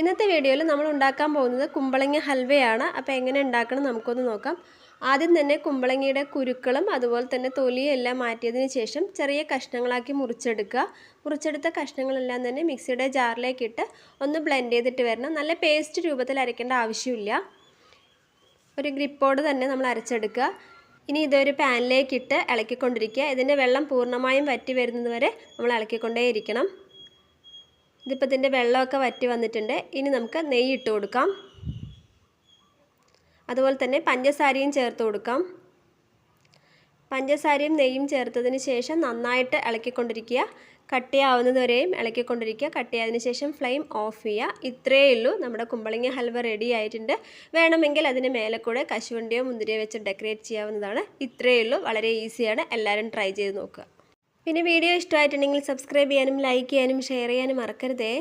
ഇന്നത്തെ വീഡിയോയിൽ നമ്മൾ ഉണ്ടാക്കാൻ പോകുന്നത് കുമ്പളങ്ങ ഹൽവയാണ്. അപ്പോൾ എങ്ങനെ ഉണ്ടാക്കണം നമുക്കൊന്ന് നോക്കാം. ആദ്യം തന്നെ കുമ്പളങ്ങയുടെ കുരുക്കളും അതുപോലെ തന്നെ തൊലിയും എല്ലാം മാറ്റിയതിന് ശേഷം ചെറിയ കഷ്ണങ്ങളാക്കി മുറിച്ചെടുക്കുക. മുറിച്ചെടുത്ത കഷ്ണങ്ങളെല്ലാം തന്നെ മിക്സിയുടെ ജാറിലേക്ക് ഇട്ട് ഒന്ന് ബ്ലെൻഡ് ചെയ്തിട്ട് വരണം. നല്ല പേസ്റ്റ് രൂപത്തിൽ അരയ്ക്കേണ്ട ആവശ്യമില്ല. ഒരു ഗ്രിപ്പോട് തന്നെ നമ്മൾ അരച്ചെടുക്കുക. ഇനി ഇതൊരു പാനിലേക്കിട്ട് ഇളക്കിക്കൊണ്ടിരിക്കുക. ഇതിന്റെ വെള്ളം പൂർണമായും വറ്റി വരുന്നത് വരെ നമ്മൾ ഇളക്കിക്കൊണ്ടേയിരിക്കണം. ഇതിപ്പോൾ ഇതിന്റെ വെള്ളമൊക്കെ വറ്റി വന്നിട്ടുണ്ട്. ഇനി നമുക്ക് നെയ്യ് ഇട്ട് കൊടുക്കാം. അതുപോലെ തന്നെ പഞ്ചസാരയും ചേർത്ത് കൊടുക്കാം. പഞ്ചസാരയും നെയ്യും ചേർത്തതിന് ശേഷം നന്നായിട്ട് ഇളക്കിക്കൊണ്ടിരിക്കുക. കട്ടിയാവുന്നത് വരെയും ഇളക്കിക്കൊണ്ടിരിക്കുക. കട്ടിയായതിനു ശേഷം ഫ്ലെയിം ഓഫ് ചെയ്യുക. ഇത്രയേ ഉള്ളൂ. നമ്മുടെ കുമ്പളങ്ങ ഹൽവ റെഡി ആയിട്ടുണ്ട്. വേണമെങ്കിൽ അതിന് മേലെ കൂടെ കശുവണ്ടിയോ മുന്തിരിയോ വെച്ച് ഡെക്കറേറ്റ് ചെയ്യാവുന്നതാണ്. ഇത്രയേ ഉള്ളൂ. വളരെ ഈസിയാണ് എല്ലാവരും ട്രൈ ചെയ്ത് നോക്കുക. പിന്നെ വീഡിയോ ഇഷ്ടമായിട്ടുണ്ടെങ്കിൽ സബ്സ്ക്രൈബ് ചെയ്യാനും ലൈക്ക് ചെയ്യാനും ഷെയർ ചെയ്യാനും മറക്കരുതേ.